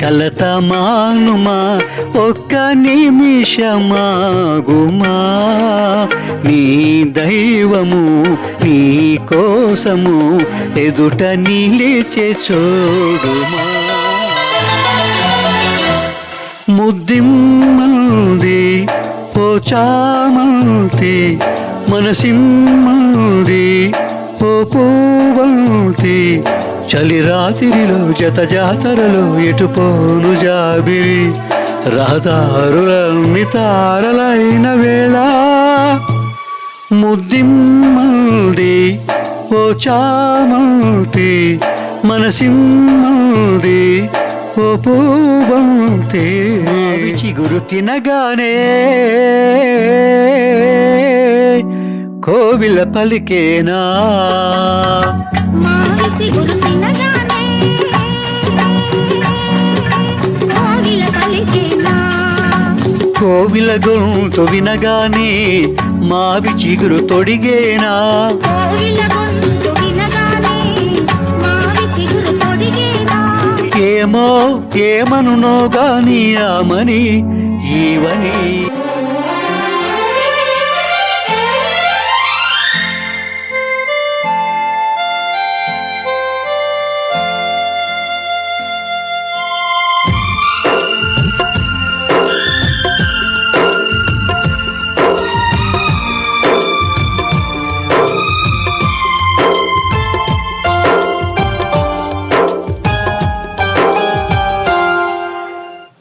కలత మానుమా ఒక్క నిమిషమాగుమా నీ దైవము నీ కోసము ఎదుట నిలిచే చూడుమా. ముద్దిమ్మంది పోచామంతి మనసిమ్మంది ఓ పూవంతి చలి రాత్రిలో జత జాతరలో ఎటుపోను జాబిరి రహదారులన్నీ తారలైన వేళ ముద్దిమ్మల్ది ఓ చామల్తి మనసిమ్మల్ది ఓ పూబంతి చిగురు తినగానే కోవిల పలికేనా? కోవిల గొంతు వినగానే మావి చిగురు తొడిగేనా? ఏమో ఏమనునో గాని ఆమని ఈవని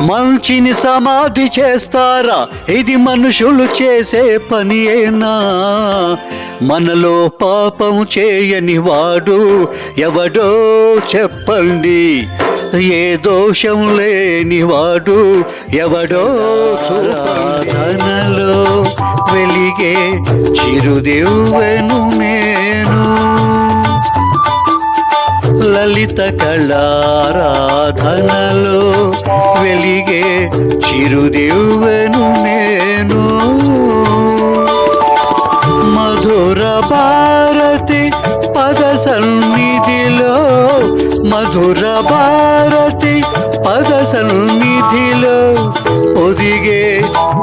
మంచిని సమాధి చేస్తారా? ఇది మనుషులు చేసే పనియేనా? మనలో పాపం చేయని వాడు ఎవడో చెప్పండి. ఏ దోషం లేని వాడు ఎవడో చూపనలో వెలిగే చిరుదివ్వెను నేను. లలిత కళారాధనలో వెలిగే చిరుదేవను నేను. మధుర భారతి పద సన్నిధిలో మధుర భారతి పద సన్నిధిలో ఒదిగే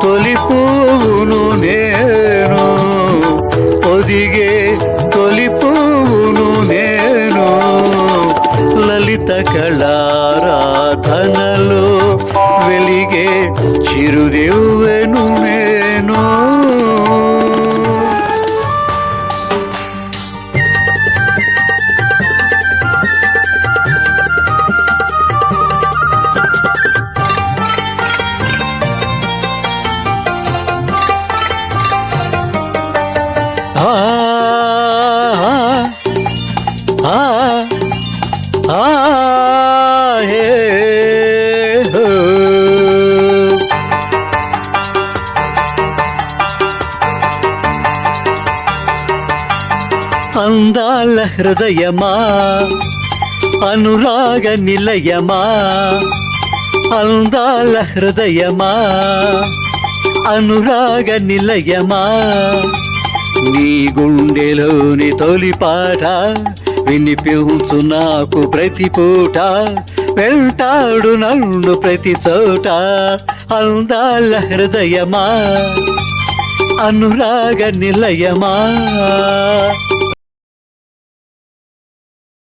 తొలి పువ్వును నేను. ఒదిగే వెలిగే చిరుదివ్వెను అందాల హృదయమా? అనురాగ నిలయమా? అందాల హృదయమా? అనురాగ నిలయమా? నీ గుండెలోని తొలి పాట వినిపించు నాకు ప్రతి పూట. వెంటాడు నన్ను ప్రతి చోట. అందాల హృదయమా? అనురాగ నిలయమా?